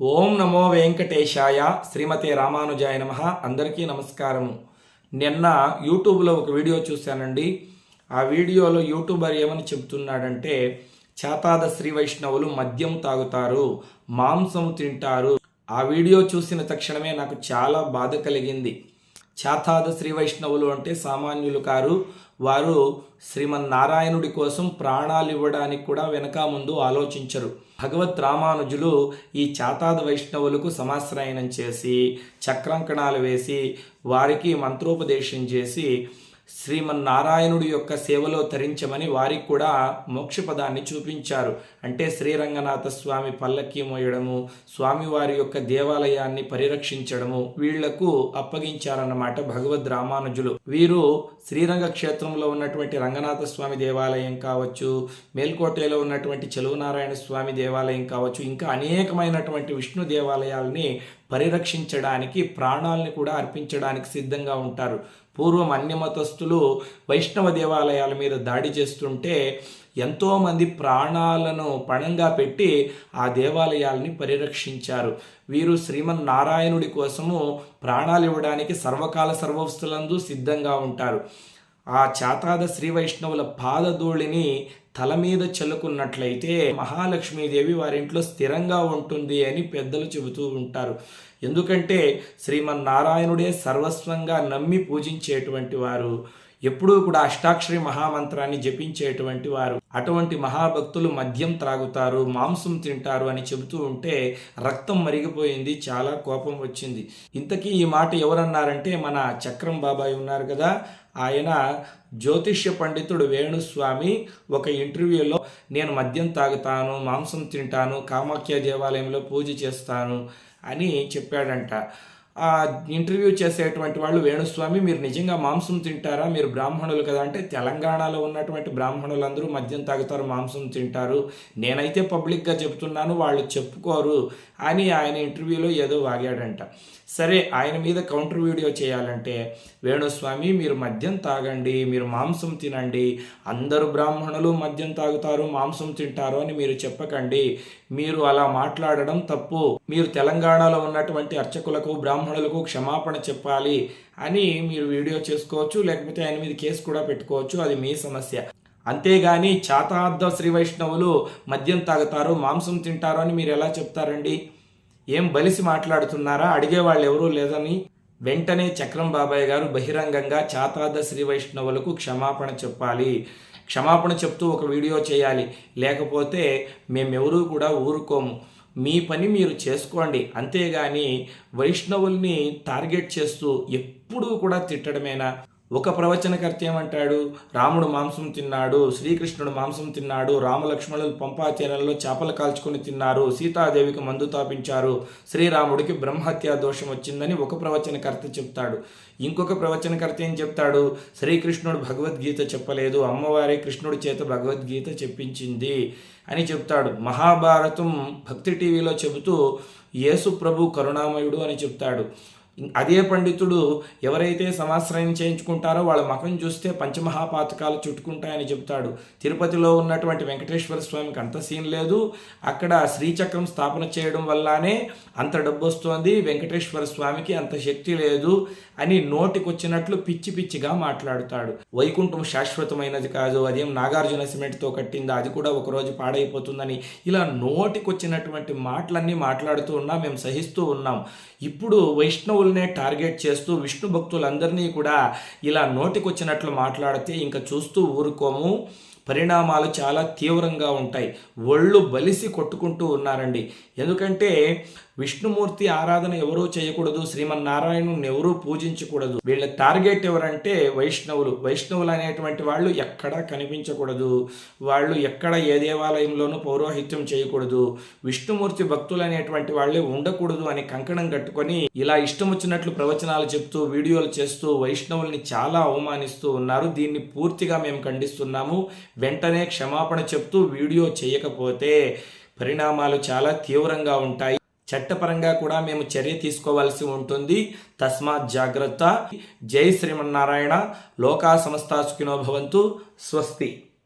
ఓం నమో వెంకటేశాయ శ్రీమతే రామానుజాయ నమ. అందరికీ నమస్కారము. నిన్న యూట్యూబ్లో ఒక వీడియో చూశానండి. ఆ వీడియోలో యూట్యూబర్ ఏమని చెబుతున్నాడంటే చేతాద శ్రీ వైష్ణవులు మద్యం తాగుతారు మాంసం తింటారు. ఆ వీడియో చూసిన తక్షణమే నాకు చాలా బాధ కలిగింది. చాతాద శ్రీ వైష్ణవులు అంటే సామాన్యులు కారు. వారు శ్రీమన్నారాయణుడి కోసం ప్రాణాలు ఇవ్వడానికి కూడా వెనక ముందు ఆలోచించరు. భగవత్ రామానుజులు ఈ చాతాద వైష్ణవులకు సమాశ్రయనం చేసి చక్రంకణాలు వేసి వారికి మంత్రోపదేశం చేసి శ్రీమన్నారాయణుడి యొక్క సేవలో తరించమని వారికి కూడా మోక్షపదాన్ని చూపించారు. అంటే శ్రీరంగనాథ స్వామి పల్లకి మోయడము స్వామివారి యొక్క దేవాలయాన్ని పరిరక్షించడము వీళ్ళకు అప్పగించారన్నమాట భగవద్ రామానుజులు. వీరు శ్రీరంగ క్షేత్రంలో ఉన్నటువంటి రంగనాథ స్వామి దేవాలయం కావచ్చు మేల్కోటలో ఉన్నటువంటి చెలువనారాయణ స్వామి దేవాలయం కావచ్చు ఇంకా అనేకమైనటువంటి విష్ణు దేవాలయాల్ని పరిరక్షించడానికి ప్రాణాలని కూడా అర్పించడానికి సిద్ధంగా ఉంటారు. పూర్వం అన్యమతస్థులు వైష్ణవ దేవాలయాల మీద దాడి చేస్తుంటే ఎంతోమంది ప్రాణాలను పణంగా పెట్టి ఆ దేవాలయాల్ని పరిరక్షించారు. వీరు శ్రీమన్నారాయణుడి కోసము ప్రాణాలు ఇవ్వడానికి సర్వకాల సర్వస్థులందు సిద్ధంగా ఉంటారు. ఆ చాతాద శ్రీ వైష్ణవుల పాదధూళిని తల మీద చల్లుకున్నట్లయితే మహాలక్ష్మీదేవి వారింట్లో స్థిరంగా ఉంటుంది అని పెద్దలు చెబుతూ ఉంటారు. ఎందుకంటే శ్రీమన్నారాయణుడే సర్వస్వంగా నమ్మి పూజించేటువంటి వారు. ఎప్పుడూ కూడా అష్టాక్షరి మహామంత్రాన్ని జపించేటువంటి వారు. అటువంటి మహాభక్తులు మద్యం త్రాగుతారు మాంసం తింటారు అని చెబుతూ ఉంటే రక్తం మరిగిపోయింది చాలా కోపం వచ్చింది. ఇంతకీ ఈ మాట ఎవరన్నారంటే మన చక్రం బాబాయ్ ఉన్నారు కదా. ఆయన జ్యోతిష్య పండితుడు వేణుస్వామి ఒక ఇంటర్వ్యూలో నేను మద్యం తాగుతాను మాంసం తింటాను కామాఖ్య దేవాలయంలో పూజ చేస్తాను అని చెప్పాడంట. ఇంటర్వ్యూ చేసేటువంటి వాళ్ళు వేణుస్వామి మీరు నిజంగా మాంసం తింటారా? మీరు బ్రాహ్మణులు కదా అంటే తెలంగాణలో ఉన్నటువంటి బ్రాహ్మణులందరూ మద్యం తాగుతారు మాంసం తింటారు. నేనైతే పబ్లిక్గా చెప్తున్నాను వాళ్ళు చెప్పుకోరు అని ఆయన ఇంటర్వ్యూలో ఏదో వాగాడంట. సరే ఆయన మీద కౌంటర్ వీడియో చేయాలంటే వేణుస్వామి మీరు మద్యం తాగండి మీరు మాంసం తినండి అందరు బ్రాహ్మణులు మద్యం తాగుతారు మాంసం తింటారు అని మీరు చెప్పకండి. మీరు అలా మాట్లాడడం తప్పు. మీరు తెలంగాణలో ఉన్నటువంటి అర్చకులకు బ్రాహ్మణులకు క్షమాపణ చెప్పాలి అని మీరు వీడియో చేసుకోవచ్చు లేకపోతే ఆయన మీద కేసు కూడా పెట్టుకోవచ్చు అది మీ సమస్య. అంతేగాని చాతార్థ శ్రీ వైష్ణవులు మద్యం తాగుతారు మాంసం తింటారు అని మీరు ఎలా చెప్తారండి? ఏం బలిసి మాట్లాడుతున్నారా? అడిగేవాళ్ళు ఎవరూ లేదని వెంటనే చక్రం బాబాయ్ గారు బహిరంగంగా చాతార్థ శ్రీ వైష్ణవులకు క్షమాపణ చెప్పాలి. క్షమాపణ చెప్తూ ఒక వీడియో చేయాలి. లేకపోతే మేమెవరూ కూడా ఊరుకోము. మీ పని మీరు చేసుకోండి. అంతేగాని వైష్ణవుల్ని టార్గెట్ చేస్తూ ఎప్పుడూ కూడా తిట్టడమేనా? ఒక ప్రవచనకర్త ఏమంటాడు? రాముడు మాంసం తిన్నాడు శ్రీకృష్ణుడు మాంసం తిన్నాడు రామలక్ష్మణులు పంపాచరణలో చేపలు కాల్చుకొని తిన్నారు సీతాదేవికి మందు తాపించారు శ్రీరాముడికి బ్రహ్మహత్యా దోషం వచ్చిందని ఒక ప్రవచనకర్త చెప్తాడు. ఇంకొక ప్రవచనకర్త ఏం చెప్తాడు? శ్రీకృష్ణుడు భగవద్గీత చెప్పలేదు అమ్మవారి కృష్ణుడి చేత భగవద్గీత చెప్పించింది అని చెప్తాడు. మహాభారతం భక్తి టీవీలో చెబుతూ యేసు ప్రభు కరుణామయుడు అని చెప్తాడు. అదే పండితుడు ఎవరైతే సమాశ్రయం చేయించుకుంటారో వాళ్ళ మకం చూస్తే పంచమహాపాతకాలు చుట్టుకుంటాయని చెబుతాడు. తిరుపతిలో ఉన్నటువంటి వెంకటేశ్వర స్వామికి అంత సీన్ లేదు. అక్కడ శ్రీచక్రం స్థాపన చేయడం వల్లనే అంత డబ్బు వస్తుంది వెంకటేశ్వర స్వామికి అంత శక్తి లేదు అని నోటికొచ్చినట్లు పిచ్చి పిచ్చిగా మాట్లాడుతాడు. వైకుంఠం శాశ్వతమైనది కాదు. అదేం నాగార్జున సిమెంట్తో కట్టింది. అది కూడా ఒకరోజు పాడైపోతుందని ఇలా నోటికొచ్చినటువంటి మాటలన్నీ మాట్లాడుతూ ఉన్నా మేము సహిస్తూ ఉన్నాం. ఇప్పుడు వైష్ణవులనే టార్గెట్ చేస్తూ విష్ణు భక్తులందరినీ కూడా ఇలా నోటికొచ్చినట్లు మాట్లాడితే ఇంకా చూస్తూ ఊరుకోము. పరిణామాలు చాలా తీవ్రంగా ఉంటాయి. ఒళ్ళు బలిసి కొట్టుకుంటూ ఉన్నారండి. ఎందుకంటే విష్ణుమూర్తి ఆరాధన ఎవరూ చేయకూడదు శ్రీమన్నారాయణుని ఎవరూ పూజించకూడదు. వీళ్ళ టార్గెట్ ఎవరంటే వైష్ణవులు. వైష్ణవులు అనేటువంటి వాళ్ళు ఎక్కడా కనిపించకూడదు. వాళ్ళు ఎక్కడ ఏ దేవాలయంలోనూ పౌరోహిత్యం చేయకూడదు. విష్ణుమూర్తి భక్తులు అనేటువంటి వాళ్ళే ఉండకూడదు అని కంకణం కట్టుకొని ఇలా ఇష్టం వచ్చినట్లు ప్రవచనాలు చెప్తూ వీడియోలు చేస్తూ వైష్ణవుల్ని చాలా అవమానిస్తూ ఉన్నారు. దీన్ని పూర్తిగా మేము ఖండిస్తున్నాము. వెంటనే క్షమాపణ చెప్తూ వీడియో చేయకపోతే పరిణామాలు చాలా తీవ్రంగా ఉంటాయి. చట్టపరంగా కూడా మేము చర్య తీసుకోవాల్సి ఉంటుంది. తస్మాత్ జాగ్రత్త. జై శ్రీమన్నారాయణ. లోకా సమస్తా సుఖినోభవంతు స్వస్తి.